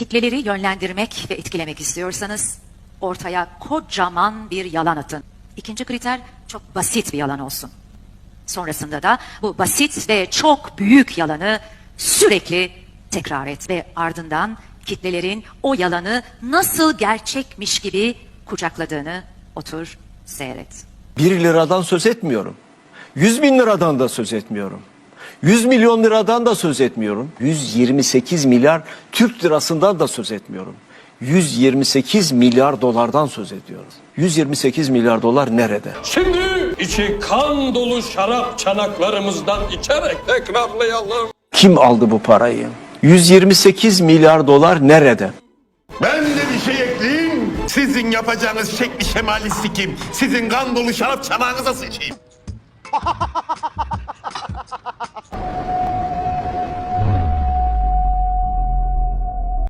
Kitleleri yönlendirmek ve etkilemek istiyorsanız ortaya kocaman bir yalan atın. İkinci kriter çok basit bir yalan olsun. Sonrasında da bu basit ve çok büyük yalanı sürekli tekrar et ve ardından kitlelerin o yalanı nasıl gerçekmiş gibi kucakladığını otur seyret. 1 liradan söz etmiyorum. 100 bin liradan da söz etmiyorum. 100 milyon liradan da söz etmiyorum. 128 milyar Türk lirasından da söz etmiyorum. 128 milyar dolardan söz ediyoruz. 128 milyar dolar nerede? Şimdi içi kan dolu şarap çanaklarımızdan içerek tekrarlayalım. Kim aldı bu parayı? 128 milyar dolar nerede? Ben de bir şey ekleyeyim. Sizin yapacağınız şekli şemali sikim. Sizin kan dolu şarap çanağınıza sıçayım.